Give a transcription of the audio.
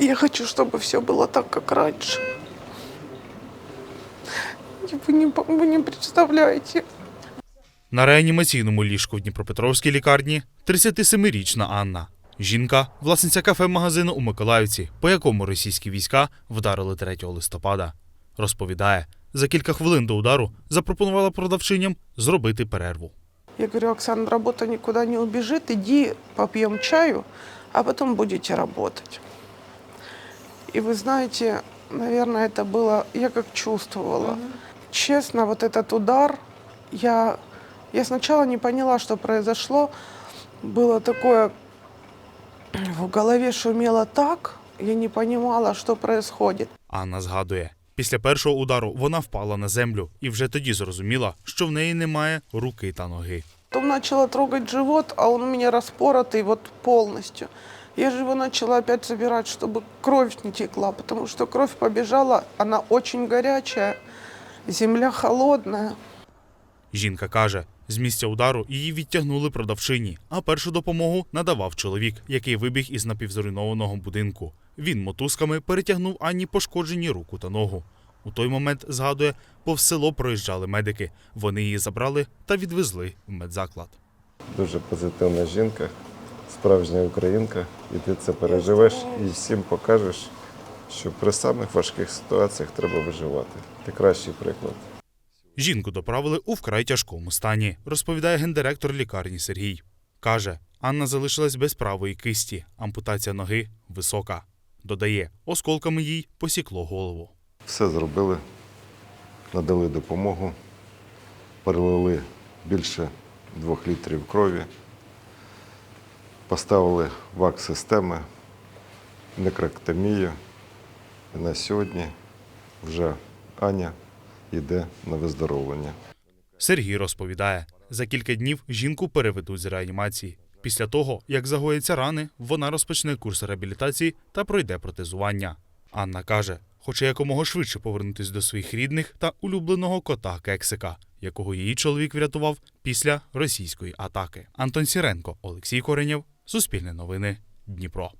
Я хочу, чтобы все было так, как раньше. И Вы не, по- вы не представляете. На реанімаційному ліжку в Дніпропетровській лікарні 37-річна Анна. Жінка, власниця кафе-магазину у Миколаївці, по якому російські війська вдарили 3 листопада. Розповідає, за кілька хвилин до удару запропонувала продавчиням зробити перерву. Я говорю, Оксана, работа никуда не убежит, иди попьем чаю, а потом будете работать. И вы знаете, наверное, это было, я как чувствовала. Честно, вот этот удар, я, я сначала не поняла, что произошло. Было такое, в голове шумело так, я не понимала, что происходит. Анна згадує, після першого удару вона впала на землю і вже тоді зрозуміла, що в неї немає руки та ноги. Потом начала трогать живот, а он у меня распоротый вот полностью. Я же его начала опять собирать, чтобы кровь не текла, потому что кровь побежала, она очень горячая, земля холодная. Жінка каже, з місця удару її відтягнули продавчині, а першу допомогу надавав чоловік, який вибіг із напівзруйнованого будинку. Він мотузками перетягнув Анні пошкоджені руку та ногу. У той момент, згадує, повз село проїжджали медики. Вони її забрали та відвезли в медзаклад. Дуже позитивна жінка, справжня українка, і ти це переживеш і всім покажеш, що при самих важких ситуаціях треба виживати. Ти кращий приклад. Жінку доправили у вкрай тяжкому стані, розповідає гендиректор лікарні Сергій. Каже, Анна залишилась без правої кисті, ампутація ноги висока. Додає, осколками їй посікло голову. Все зробили, надали допомогу, перелили більше двох літрів крові, поставили вак-системи, некроктомію. І на сьогодні вже Аня йде на виздоровлення. Сергій розповідає, за кілька днів жінку переведуть з реанімації. Після того, як загояться рани, вона розпочне курс реабілітації та пройде протезування. Анна каже, хоче якомога швидше повернутися до своїх рідних та улюбленого кота Кексика, якого її чоловік врятував після російської атаки. Антон Сіренко, Олексій Коренєв, Суспільне новини, Дніпро.